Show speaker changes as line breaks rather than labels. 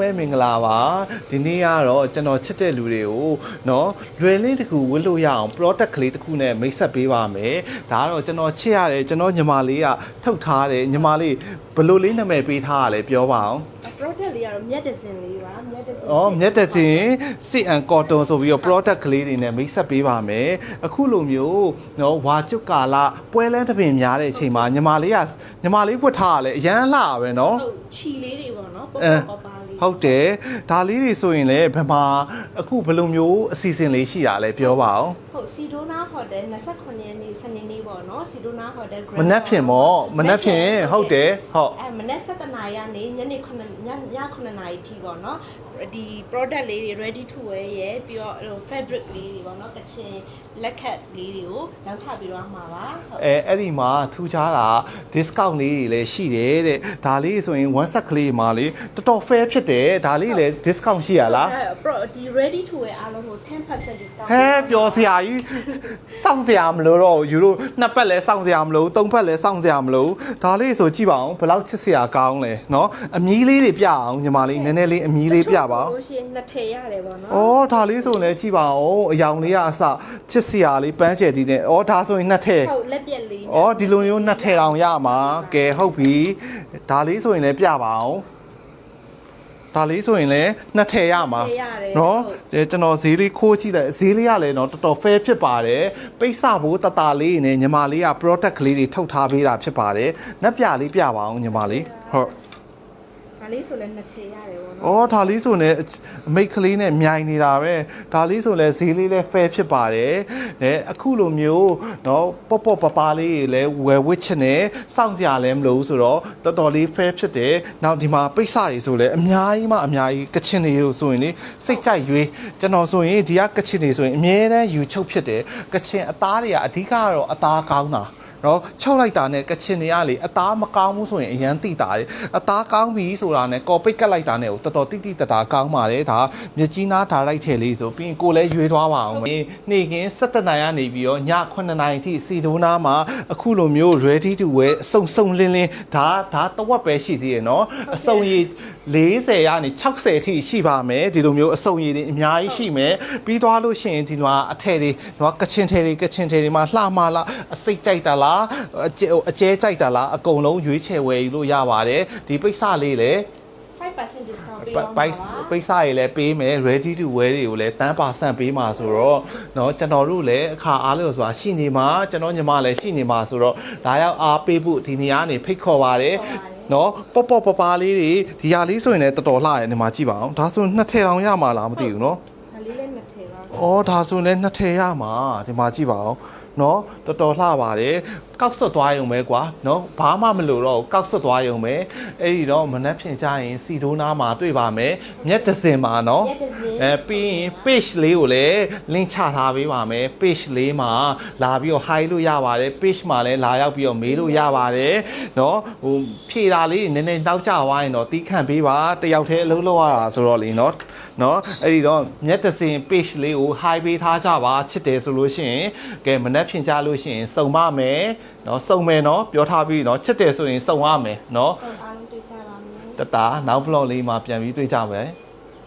မဲမင်္ဂလာပါဒီနေ့ကတော့ကျွန်တော်ချစ်တဲ့လူတွေကိုเนาะလွယ်လင်းတစ်ခုဝတ်လို့ရအောင် product ကလေးတစ်ခုနဲ့မိတ်ဆက်ပေးပါမယ်ဒါကတော့ကျွန်တော်ချစ်ရတယ်ကျွန်တော်ညီမလေးကထုတ်ထားတယ်ညီမလေးဘယ်လိုလေးနာမည်ပေးထားရလဲပြောပါအောင်
product လေးကတော့မြက်ဒဇင်လေးပါမြက်ဒဇင်
อ๋อမြက်တစင်စစ်အန်ကော်တွန်ဆိုပြီးတော့ product ကလေးတွေနဲ့မိတ်ဆက်ပေးပါမယ်အခုလိုမျိုးเนาะဝါကျွတ်ကာလပွဲလန်းတစ်ပင်များတဲ့အချိန်မှာညီမလေးကညီမလေးဝတ်ထားရလဲအရန်လှပဲเนาะ
ဟုတ်ချီလေးတွေပေါ့နော်ပေါ့
အဲ
ပေါ့ပါပါလေး ါ
ဟုတ်တယ်ဒါလေးတွေဆိုရင်လည်းဘယ်မှာအခုဘယ်လိုမျိုးအစီအစဉ်လေးရှိတာလဲပြောပါအောင်
ဟုတ်စီဒိုနာဟိုတယ်29ရက်နေ့စနေနေ့ပေါ့နော်စီဒိုနာဟိုတယ်
မနက်ဖြန်ပေါ့မနက်ဖြန်ဟုတ်တယ်ဟုတ်
အဲမနက်7:00နာရီကနေညနေ9ညည9:00နာရီထိပေါ့နော်ဒီ product လေးတွေ ready to wear ရယ်ပြီးတော့ဟို fabric လေးတွေပေါ့နော်ကချင်လက်ခတ်လေးတွေကိုလောင်းချပြီးတော့မှာပါဟုတ်
အဲအဲ့ဒီမှာထူးခြားတာ discount လေးတွေလည်းရှိတယ်တဲ့ဒါလေးဆိုရင် one set ကလေးမှာလေတော်တော် fair ဖြစ်တဒါလေးလည်း discount ရှိရလား
အဲ pro ဒီ ready to wear အားလုံးကို10% discount
ဟဲပျော်စရာကြီးစောင့်စရာမလိုတော့ယူရိုနှစ်ပတ်လဲစောင့်စရာမလိုသုံးပတ်လဲစောင့်စရာမလိုဒါလေးဆိုကြည့်ပါအောင်ဘယ်လောက်ချစ်စရာကောင်းလဲเนาะအမီးလေးတွေပြအောင်ညီမလေးနည်းနည်းလေးအမီးလေးပြပါအောင်
လို့ရှိရင်နှစ်ထည်ရတယ်ပေါ့နော်
။အော်ဒါလေးဆိုလည်းကြည့်ပါဦးအယောင်လေးကအစချစ်စရာလေးပန်းကျယ်တီးနဲ့။အော်ဒါဆိုရင်နှစ်ထည့်
ဟုတ်လက်ပြက်လေး
။အော်ဒီလိုမျိုးနှစ်ထည့်အောင်ရမှာ။ကဲဟုတ်ပြီ။ဒါလေးဆိုရင်လည်းပြပါအောင်။ ဒါလေးဆိုရင်လည်းနှစ်ထည့်ရမှာ။နော်။အဲကျွန်တော်ဈေးလေးခိုးကြည့်တယ်ဈေးလေးကလည်းတော့တော်တော် fair ဖြစ်ပါတယ်။ပိတ်စဘိုးတတလေးနဲ့ညီမလေးက product ကလေးတွေထုတ်ထားပေးတာဖြစ်ပါတယ်။နက်ပြလေးပြပါအောင်ညီမလေး။ဟုတ်
ဒါ လေးဆိုလည်းနှစ်ထည်ရတယ်ပေါ့နော်။
အော်ဒါလေးဆိုလည်းအမိတ်ကလေးနဲ့မြိုင်နေတာပဲ။ဒါလေးဆိုလည်းဈေးလေးလည်း fair ဖြစ်ပါတယ်။နဲအခုလိုမျိုးနော်ပော့ပော့ပပလေးတွေလည်းဝယ်ဝစ်ချင်တယ်။စောင့်စရာလည်းမလိုဘူးဆိုတော့တော်တော်လေး fair ဖြစ်တယ်။နောက်ဒီမှာပိတ်စတွေဆိုလည်းအများကြီးမှအများကြီးကချင်တွေကိုဆိုရင်လေစိတ်ကြိုက်ရွေးကျွန်တော်ဆိုရင်ဒီကကချင်တွေဆိုရင်အများတန်းယူချုပ်ဖြစ်တယ်။ကချင်အသားတွေကအဓိကကတော့အသားကောင်းတာ။ နော်ချုပ်လိုက်တာနဲ့ကချင်တွေကလေအသားမကောင်းဘူးဆိုရင်အရန်တိတာတယ်အသားကောင်းပြီဆိုတာနဲ့ကော်ပိတ်ကတ်လိုက်တာနဲ့ကိုတော်တော်တိတိတတာကောင်းပါတယ်ဒါမြကြီးနားဓာတ်လိုက်ထည့်လေးဆိုပြီးရင်ကိုလည်းရွေးသွားပါအောင်မယ်နေ့ကင်း7နာရီကနေပြီးတော့ည9နာရီထိစီဒိုနာမှာအခုလိုမျိုး ready to wear အစုံစုံလင်းလင်းဒါဒါတဝက်ပဲရှိသေးတယ်နော်အစုံရည် 40ကနေ60ထိရှိပါမယ်ဒီလိုမျိုးအစုံရည်တွေအများကြီးရှိမယ်ပြီးသွားလို့ရှိရင်ဒီမှာအထည်တွေတော့ကချင်ထည်တွေကချင်ထည်တွေမှာလှမလားအစိတ်ကြိုက်တာလားအကျဲအကျဲကြိုက်တာလားအကုန်လုံးရွေးချယ်ဝယ်ယူလို့ရပါတယ်ဒီပိတ်စလေးလည်း
5% discount ပေး
ပိ
တော့
တ်
မှာပါ
ပိတ်စတွေလည်းပေးမယ် ready to wear တွေကိုလည်းတန်းပါဆန့်ပေးမှာဆိုတော့เนาะကျွန်တော်တို့လည်းအခါအားလို့ဆိုတာရှိနေမှာကျွန်တော်ညီမလည်းရှိနေမှာဆိုတော့ဒါရောက်အားပေးဖို့ဒီနေရာကနေဖိတ်ခေါ်ပါတယ် နော်ပေါ့ပေါ့ပပလေးတွေဒီဟာလေးဆိုရင်လည်းတော်တော်လှရတယ်ဒီမှာကြည့်ပါအောင်ဒါဆိုရင်နှစ်ထည်တောင်ရမှာလားမသိဘူး
နော် နှစ်ထည်ပါ။
အော်ဒါဆိုရင်လည်းနှစ်ထည်ရမှာဒီမှာကြည့်ပါဦး။နော်တော်တော်လှပါတယ်။ကောက်ဆွတ်သွားရုံပဲကွာ။နော်ဘာမှမလို့တော့ဘူးကောက်ဆွတ်သွားရုံပဲ။အဲ့ဒီတော့မနှက်ဖြင်ကြရင်စီတိုးနာမှာတွေ့ပါမယ်။မျက်တစ်စင်မှာနော်
ရက်တစ်စင်
အဲပြီးရင် page လေးကိုလည်း link ချထားပေးပါမယ်။ page လေးမှာလာပြီးတော့ hi လို့ရပါတယ်။ page မှာလည်းလာရောက်ပြီးတော့မေးလို့ရပါတယ်။နော်ဟိုဖြေတာလေးနည်းနည်းတောက်ကြသွားရင်တော့တီးခန့်ပေးပါ။တယောက်တည်းအလုပ်လုပ်ရတာဆိုတော့လေနော်။ နော်အဲ့ဒီတော့မျက်တစ်စင် page လေးကို hi ပေးထားကြပါချစ်တယ်ဆိုလို့ရှိရင်ကဲမနှက်ဖြင်ကြလို့ရှိရင်စုံမမယ်နော်စုံမယ်နော်ပြောထားပြီးနော်ချစ်တယ်ဆိုရင်စုံရမယ်နော်
ဟုတ်အားလုံးတွေ့ကြပါမယ်
တတနောက် vlog လေးမှာပြန်ပြီးတွေ့ကြမယ်